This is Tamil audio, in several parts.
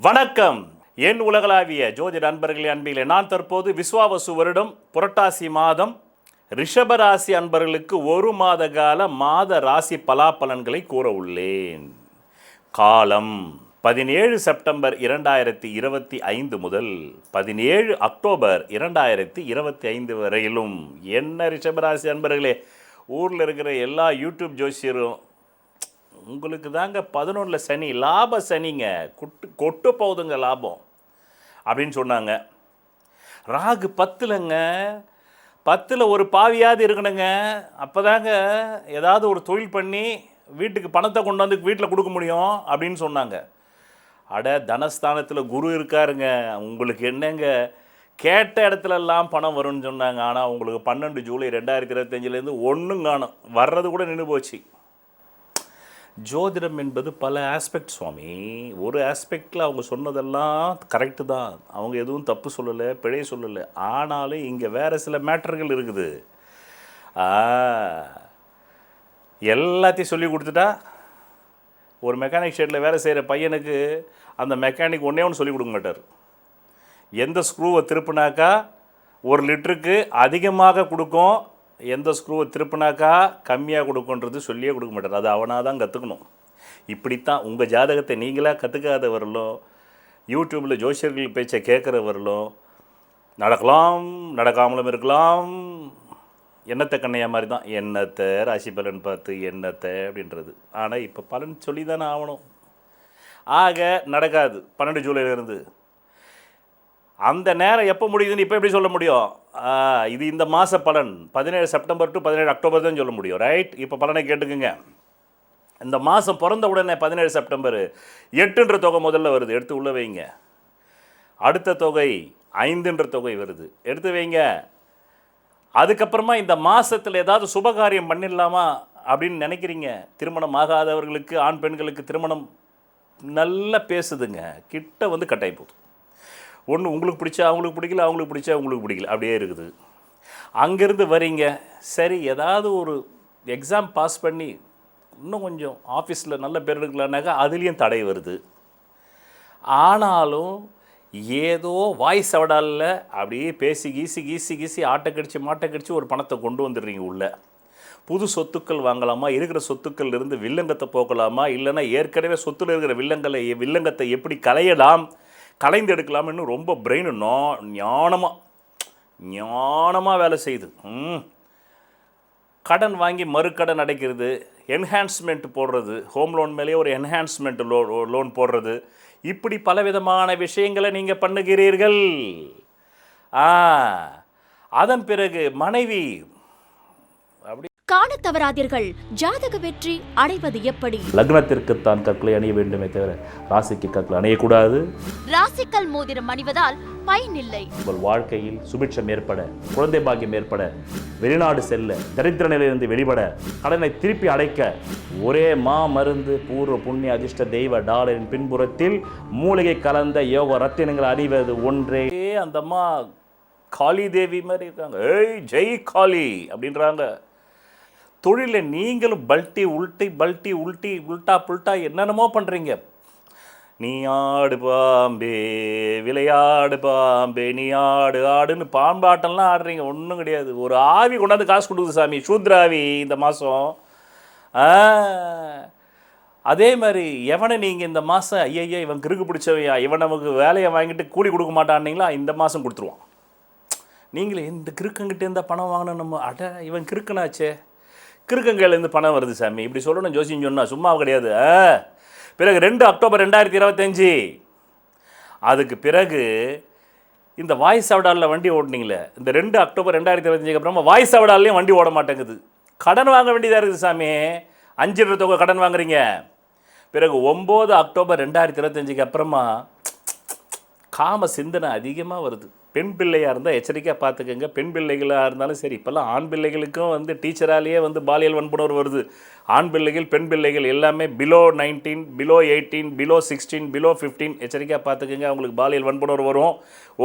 வணக்கம். என் உலகளாவிய ஜோதிட அன்பர்களே அன்பிலே நான் தற்போது விஸ்வாவசு வருடம் புரட்டாசி மாதம். ரிஷபராசி அன்பர்களுக்கு ஒரு மாத கால மாத ராசி பலாபலன்களை கூற உள்ளேன். காலம் பதினேழு செப்டம்பர் இரண்டாயிரத்தி இருபத்தி ஐந்து முதல் பதினேழு அக்டோபர் இரண்டாயிரத்தி இருபத்தி ஐந்து வரையிலும். என்ன ரிஷபராசி அன்பர்களே ஊரில் இருக்கிற எல்லா யூடியூப் ஜோசியரும் உங்களுக்கு தாங்க பதினொன்றில் சனி லாப சனிங்க. கொட்டு கொட்டு போகுதுங்க லாபம். அப்படின்னு சொன்னாங்க. ராகு பத்துலங்க. பத்தில் ஒரு பாவியாவது இருக்கணுங்க. அப்போ தாங்க ஏதாவது ஒரு தொழில் பண்ணி வீட்டுக்கு பணத்தை கொண்டு வந்து வீட்டில் கொடுக்க முடியும் அப்படின்னு சொன்னாங்க. அட தனஸ்தானத்தில் குரு இருக்காருங்க. உங்களுக்கு என்னங்க? கேட்ட இடத்துலலாம் பணம் வரும்னு சொன்னாங்க. ஆனால் உங்களுக்கு பன்னெண்டு ஜூலை ரெண்டாயிரத்தி இருபத்தஞ்சிலேருந்து ஒன்றும் காணும். வர்றது கூட நின்று போச்சு. ஜோதிடம் என்பது பல ஆஸ்பெக்ட் சுவாமி. ஒரு ஆஸ்பெக்டில் அவங்க சொன்னதெல்லாம் கரெக்டு தான். அவங்க எதுவும் தப்பு சொல்லலை பிழை சொல்லலை. ஆனாலும் இங்கே வேறு சில மேட்டர்கள் இருக்குது. எல்லாத்தையும் சொல்லி கொடுத்துட்டா ஒரு மெக்கானிக் ஷெட்டில் வேலை செய்கிற பையனுக்கு அந்த மெக்கானிக் ஒன்றே ஒன்று சொல்லி கொடுக்க மாட்டார். எந்த ஸ்க்ரூவை திருப்பினாக்கா ஒரு லிட்டருக்கு அதிகமாக கொடுக்கும் எந்த ஸ்க்ரூவை திருப்பினாக்கா கம்மியாக கொடுக்குன்றது சொல்லியே கொடுக்க மாட்டார். அது அவனாக தான் கற்றுக்கணும் இப்படித்தான் உங்கள் ஜாதகத்தை நீங்களாக கற்றுக்காதவர்களும் யூடியூப்பில் ஜோசியர்கள் பேச்சை கேட்குறவர்களும் நடக்கலாம் நடக்காமலும் இருக்கலாம் என்னத்தை கண்ணையா மாதிரி தான் என்னத்தை ராசி பலன் பார்த்து என்னத்தை அப்படின்றது. ஆனால் இப்போ பலன் சொல்லி தானே ஆகணும். ஆக நடக்காது. பன்னெண்டு ஜூலையிலேருந்து அந்த நேரம் எப்போ முடியுதுன்னு இப்போ எப்படி சொல்ல முடியும்? இது இந்த மாத பலன். பதினேழு செப்டம்பர் டு பதினேழு அக்டோபர் தான் சொல்ல முடியும். ரைட் இப்போ பலனை கேட்டுக்குங்க. இந்த மாதம் பிறந்த உடனே பதினேழு செப்டம்பர் எட்டுன்ற தொகை முதல்ல வருது. எடுத்து உள்ள வைங்க. அடுத்த தொகை ஐந்துன்ற தொகை வருது. எடுத்து வைங்க. அதுக்கப்புறமா இந்த மாதத்தில் ஏதாவது சுபகாரியம் பண்ணிடலாமா அப்படின்னு நினைக்கிறீங்க? திருமணம் ஆகாதவர்களுக்கு ஆண் பெண்களுக்கு திருமணம் நல்லா பேசுதுங்க. கிட்ட வந்து கட்டாயி போகுது. ஒன்று உங்களுக்கு பிடிச்சா அவங்களுக்கு பிடிக்கல அவங்களுக்கு பிடிச்சா உங்களுக்கு பிடிக்கல. அப்படியே இருக்குது. அங்கேருந்து வரீங்க. சரி ஏதாவது ஒரு எக்ஸாம் பாஸ் பண்ணி இன்னும் கொஞ்சம் ஆஃபீஸில் நல்ல பேர் எடுக்கலான்னாக்கா அதுலேயும் தடை வருது. ஆனாலும் ஏதோ வாய்ஸ் அவடாலில் அப்படியே பேசி கீசி கீசி கீசி ஆட்டை கடிச்சு மாட்டை கடிச்சு ஒரு பணத்தை கொண்டு வந்துடுறீங்க உள்ளே. புது சொத்துக்கள் வாங்கலாமா? இருக்கிற சொத்துக்கள் இருந்து வில்லங்கத்தை போக்கலாமா? இல்லைன்னா ஏற்கனவே சொத்துல இருக்கிற வில்லங்களை வில்லங்கத்தை எப்படி களையலாம்? கலைந்து எடுக்கலாம்னு ரொம்ப பிரெயின் நா ஞானமாக ஞானமாக வேலை செய்யுது. ம். கடன் வாங்கி மறுக்கடன் அடைக்கிறது என்ஹான்ஸ்மெண்ட் போடுறது ஹோம் லோன் மேலேயே ஒரு என்ஹான்ஸ்மெண்ட் லோ லோன் போடுறது இப்படி பலவிதமான விஷயங்களை நீங்கள் பண்ணுகிறீர்கள். அதன் பிறகு மனைவி காணத் தவறாதீர்கள். ஜாதக வெற்றி அடைவது எப்படி? லக்னத்திற்குத்தான் கற்களை அணிய வேண்டுமே தவிர ராசிக்கு கற்களை அணியக்கூடாது. ராசிக்கல் மோதிரம் அணிவதால் பயனில்லை உங்கள் வாழ்க்கையில் சுபிட்சம் ஏற்பட குழந்தை பாக்கியம் ஏற்பட வெளிநாடு செல்ல தரித்திர நிலையிலிருந்து வெளிப்பட கடனை திருப்பி அடைக்க ஒரே மா மருந்து பூர்வ புண்ணிய அதிர்ஷ்ட தெய்வ டாலரின் பின்புறத்தில் மூலிகை கலந்த யோக ரத்தினங்கள் அணிவது ஒன்றே. அந்த அம்மா காளி தேவி மாதிரி இருக்காங்க. ஏய் ஜெய் காளி அப்படின்றாங்க. தொழிலில் நீங்களும் பல்ட்டி உல்ட்டி பல்ட்டி உல்ட்டி உல்ட்டா புல்ட்டா என்னென்னமோ பண்ணுறீங்க நீ ஆடு பாம்பே விளையாடு பாம்பே நீ ஆடு ஆடுன்னு பாம்பாட்டம்லாம் ஆடுறீங்க. ஒன்றும் கிடையாது. ஒரு ஆவி கொண்டாந்து காசு கொடுக்குது சாமி. சூத்ராவி இந்த மாதம் அதே மாதிரி எவனை நீங்கள் இந்த மாதம் ஐயய்யா இவன் கிறுக்கு பிடிச்சவையா இவன் நமக்கு வேலையை வாங்கிட்டு கூலி கொடுக்க மாட்டான்னீங்களா? இந்த மாதம் கொடுத்துருவான். நீங்களே இந்த கிறுக்கங்கிட்ட இருந்தால் பணம் வாங்கினோம் நம்ம. அட இவன் கிறுக்கனாச்சே. கிறுக்கங்கையிலேருந்து பணம் வருது சாமி. இப்படி சொல்லணும் ஜோசியம் சொன்னால் சும்மா கிடையாது. பிறகு ரெண்டு அக்டோபர் ரெண்டாயிரத்தி இருபத்தஞ்சி அதுக்கு பிறகு இந்த வாய்ஸ் அவடாலில் வண்டி ஓட்டினீங்களே. இந்த ரெண்டு அக்டோபர் ரெண்டாயிரத்தி இருபத்தஞ்சுக்கு அப்புறமா வாய்ஸ் அவடாலையும் வண்டி ஓட மாட்டேங்குது. கடன் வாங்க வேண்டியதாக இருக்குது சாமி. அஞ்சு லட்ச தொகை கடன் வாங்குறீங்க. பிறகு ஒம்பது அக்டோபர் ரெண்டாயிரத்தி இருபத்தஞ்சுக்கு அப்புறமா காம சிந்தனை அதிகமாக வருது. பெண் பிள்ளையாக இருந்தால் எச்சரிக்கையாக பார்த்துக்கோங்க பெண் பிள்ளைகளாக இருந்தாலும் சரி இப்போல்லாம் ஆண் பிள்ளைகளுக்கும் வந்து டீச்சராலேயே வந்து பாலியல் வன்புணர்வு வருது. ஆண் பிள்ளைகள் பெண் பிள்ளைகள் எல்லாமே below nineteen below eighteen below sixteen below fifteen எச்சரிக்கையாக பார்த்துக்கோங்க அவங்களுக்கு பாலியல் வன்புணர்வு வரும்.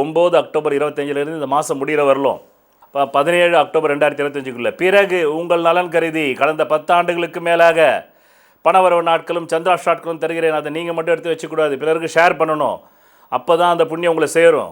ஒம்பது அக்டோபர் இருபத்தஞ்சிலேருந்து இந்த மாதம் முடிகிற வரலும். இப்போ பதினேழு அக்டோபர் ரெண்டாயிரத்தி இருபத்தஞ்சுக்குள்ளே பிறகு உங்கள் நலன் கருதி கடந்த பத்தாண்டுகளுக்கு மேலாக பணவரவு நாட்களும் சந்திரா நாட்களும் தருகிறேன். அதை நீங்கள் மட்டும் எடுத்து வச்சுக்கூடாது பிறருக்கு ஷேர் பண்ணணும். அப்போ தான் அந்த புண்ணியம் உங்களை சேரும்.